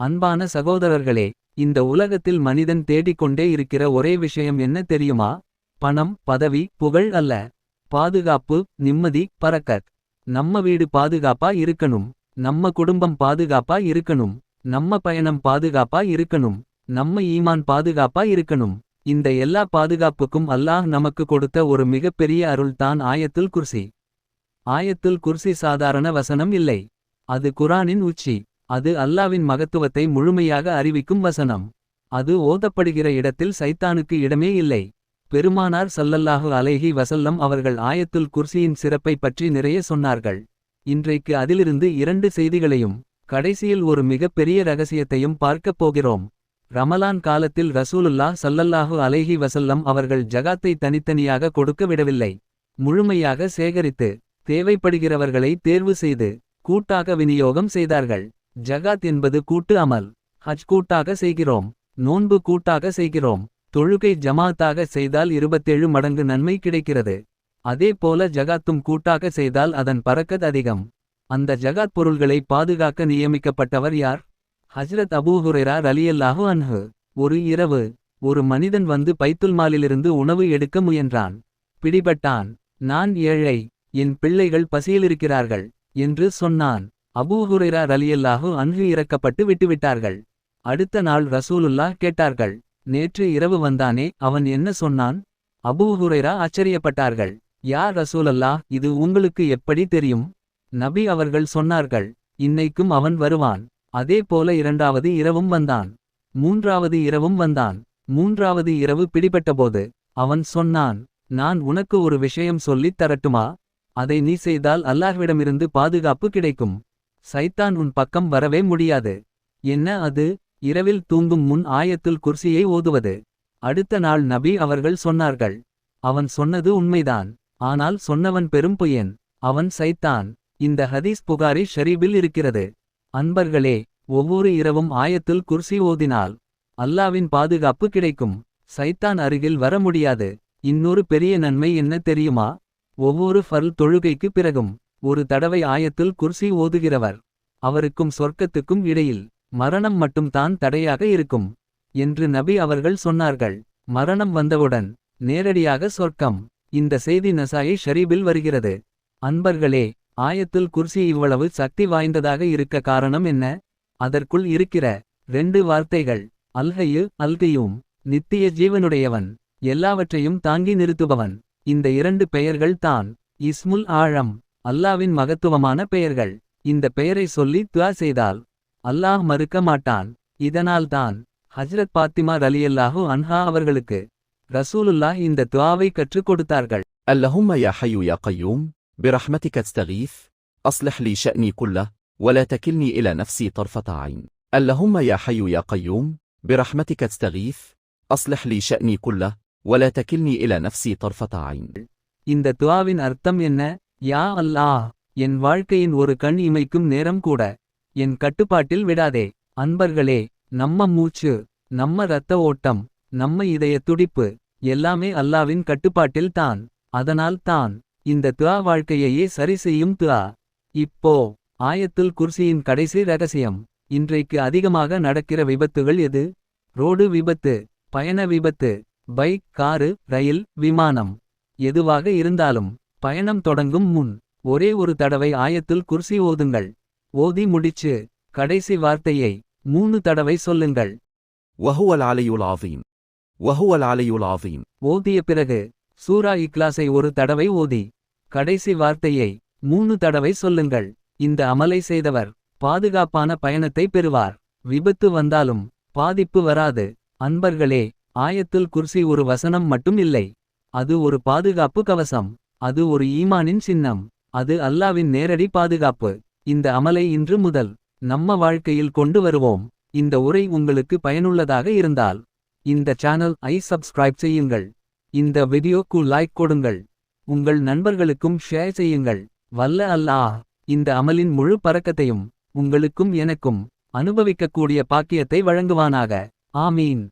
அன்பான சகோதரர்களே இந்த உலகத்தில் மனிதன் தேடிக்கொண்டே இருக்கிற ஒரே விஷயம் என்ன தெரியுமா? பணம் பதவி புகழ் அல்ல. பாதுகாப்பு நிம்மதி பறக்கத் நம்ம வீடு பாதுகாப்பா இருக்கணும். நம்ம குடும்பம் பாதுகாப்பா இருக்கணும். நம்ம பயணம் பாதுகாப்பா இருக்கணும். நம்ம ஈமான் பாதுகாப்பா இருக்கணும். இந்த எல்லா பாதுகாப்புக்கும் அல்லாஹ் நமக்கு கொடுத்த ஒரு மிகப்பெரிய அருள் தான் ஆயத்துல் குர்சி. ஆயத்துல் குர்சி சாதாரண வசனம் இல்லை. அது குரானின் உச்சி. அது அல்லாவின் மகத்துவத்தை முழுமையாக அறிவிக்கும் வசனம். அது ஓதப்படுகிற இடத்தில் சைத்தானுக்கு இடமே இல்லை. பெருமானார் சல்லல்லாஹு அலேஹி வசல்லம் அவர்கள் ஆயத்துல் குர்சியின் சிறப்பை பற்றி நிறைய சொன்னார்கள். இன்றைக்கு அதிலிருந்து இரண்டு செய்திகளையும் கடைசியில் ஒரு மிகப்பெரிய ரகசியத்தையும் பார்க்கப் போகிறோம். ரமலான் காலத்தில் ரசூலுல்லா சல்லல்லாஹு அலேஹி வசல்லம் அவர்கள் ஜகாத்தை தனித்தனியாக கொடுக்க விடவில்லை. முழுமையாக சேகரித்து தேவைப்படுகிறவர்களை தேர்வு செய்து கூட்டாக விநியோகம் செய்தார்கள். ஜகாத் என்பது கூட்டு அமல். ஹஜ் கூட்டாக செய்கிறோம். நோன்பு கூட்டாக செய்கிறோம். தொழுகை ஜமாத்தாக செய்தால் இருபத்தேழு மடங்கு நன்மை கிடைக்கிறது. அதே போல ஜகாத்தும் கூட்டாக செய்தால் அதன் பறக்கத் அதிகம். அந்த ஜகாத் பொருள்களை பாதுகாக்க நியமிக்கப்பட்டவர் யார்? ஹஜ்ரத் அபூஹுரேரா அலியல்லாஹு அன்ஹு. ஒரு இரவு ஒரு மனிதன் வந்து பைத்துல்மாலிலிருந்து உணவு எடுக்க முயன்றான். பிடிபட்டான். நான் ஏழை. என் பிள்ளைகள் பசியிலிருக்கிறார்கள் என்று சொன்னான். அபூஹுரைரா ரலியல்லாஹு அன்ஹு இறக்கப்பட்டு விட்டுவிட்டார்கள். அடுத்த நாள் ரசூலுல்லாஹ் கேட்டார்கள் நேற்று இரவு வந்தானே அவன் என்ன சொன்னான்? அபூஹுரைரா ஆச்சரியப்பட்டார்கள் யார் ரசூலல்லாஹ் இது உங்களுக்கு எப்படி தெரியும்? நபி அவர்கள் சொன்னார்கள் இன்னைக்கும் அவன் வருவான். அதே போல இரண்டாவது இரவும் வந்தான். மூன்றாவது இரவும் வந்தான். மூன்றாவது இரவு பிடிபட்டபோது அவன் சொன்னான் நான் உனக்கு ஒரு விஷயம் சொல்லித் தரட்டுமா? அதை நீ செய்தால் அல்லாஹ்விடமிருந்து பாதுகாப்பு கிடைக்கும். சைத்தான் உன் பக்கம் வரவே முடியாது. என்ன அது? இரவில் தூங்கும் முன் ஆயத்துல் குர்சியை ஓதுவது. அடுத்த நாள் நபி அவர்கள் சொன்னார்கள். அவன் சொன்னது உண்மைதான். ஆனால் சொன்னவன் பெரும் பொய்யன். அவன் சைத்தான். இந்த ஹதீஸ் புகாரி ஷரீபில் இருக்கிறது. அன்பர்களே ஒவ்வொரு இரவும் ஆயத்தில் குர்சி ஓதினால் அல்லாவின் பாதுகாப்பு கிடைக்கும். சைத்தான் அருகில் வர முடியாது. இன்னொரு பெரிய நன்மை என்ன தெரியுமா? ஒவ்வொரு ஃபர்ல் தொழுகைக்கு பிறகும். ஒரு தடவை ஆயத்தில் குர்சி ஓதுகிறவர். அவருக்கும் சொர்க்கத்துக்கும் இடையில் மரணம் மட்டும் தான் தடையாக இருக்கும் என்று நபி அவர்கள் சொன்னார்கள். மரணம் வந்தவுடன் நேரடியாக சொர்க்கம் இந்த செய்தி நசாயை ஷரீபில் வருகிறது. அன்பர்களே ஆயத்தில் குர்சி இவ்வளவு சக்தி வாய்ந்ததாக இருக்க காரணம் என்ன? அதற்குள் இருக்கிற ரெண்டு வார்த்தைகள் அல்ஹையு அல்கையும் நித்திய ஜீவனுடையவன் எல்லாவற்றையும் தாங்கி நிறுத்துபவன் இந்த இரண்டு பெயர்கள் தான் இஸ்முல் ஆழம் அல்லாவின் மகத்துவமான பெயர்கள் இந்த பெயரை சொல்லி துவா செய்தால் அல்லாஹ் மறுக்க மாட்டான் இதனால்தான் ஹஜ்ரத் பாத்திமா ரலியல்லாஹு அன்ஹா அவர்களுக்கு ரசூலுல்லாஹ் இந்த துவாவை கற்றுக் கொடுத்தார்கள் اللهم يا حي يا قيوم برحمتك استغيث أصلح لي شأني كله ولا تكلني إلى نفسي طرفة عين اللهم يا حي يا قيوم برحمتك استغيث أصلح لي شأني كله ولا تكلني إلى نفسي طرفة عين இந்த துவாவின் அர்த்தம் என்ன யா அல்லா என் வாழ்க்கையின் ஒரு கண் இமைக்கும் நேரம் கூட. என் கட்டுப்பாட்டில் விடாதே. அன்பர்களே நம்ம மூச்சு நம்ம இரத்த ஓட்டம் நம்ம இதய துடிப்பு எல்லாமே அல்லாவின் கட்டுப்பாட்டில் தான். அதனால் தான் இந்த துவா வாழ்க்கையையே சரி செய்யும் துவா இப்போ ஆயத்தில் குர்சியின் கடைசி ரகசியம் இன்றைக்கு அதிகமாக நடக்கிற விபத்துகள் எது? ரோடு விபத்து பயண விபத்து பைக் காரு ரயில் விமானம் எதுவாக இருந்தாலும். பயணம் தொடங்கும் முன் ஒரே ஒரு தடவை ஆயத்தில் குர்சி ஓதுங்கள். ஓதி முடிச்சு கடைசி வார்த்தையை மூணு தடவை சொல்லுங்கள். வஹுவல் ஆலையுல் ஆஃபீம் வஹுவல் ஆலையுல் ஆஃபீம் ஓதிய பிறகு சூரா இக்லாஸை ஒரு தடவை ஓதி கடைசி வார்த்தையை மூணு தடவை சொல்லுங்கள். இந்த அமலை செய்தவர் பாதுகாப்பான பயணத்தை பெறுவார். விபத்து வந்தாலும் பாதிப்பு வராது. அன்பர்களே ஆயத்தில் குர்சி ஒரு வசனம் மட்டும் இல்லை. அது ஒரு பாதுகாப்பு கவசம். அது ஒரு ஈமானின் சின்னம். அது அல்லாவின் நேரடி பாதுகாப்பு. இந்த அமலை இன்று முதல் நம்ம வாழ்க்கையில் கொண்டு வருவோம். இந்த உரை உங்களுக்கு பயனுள்ளதாக இருந்தால் இந்த சேனல் ஐ சப்ஸ்கிரைப் செய்யுங்கள். இந்த வீடியோக்கு லைக் கொடுங்கள். உங்கள் நண்பர்களுக்கும் ஷேர் செய்யுங்கள். வல்ல அல்லாஹ் இந்த அமலின் முழு பறக்கத்தையும் உங்களுக்கும் எனக்கும் அனுபவிக்கக்கூடிய பாக்கியத்தை வழங்குவானாக. ஆமீன்.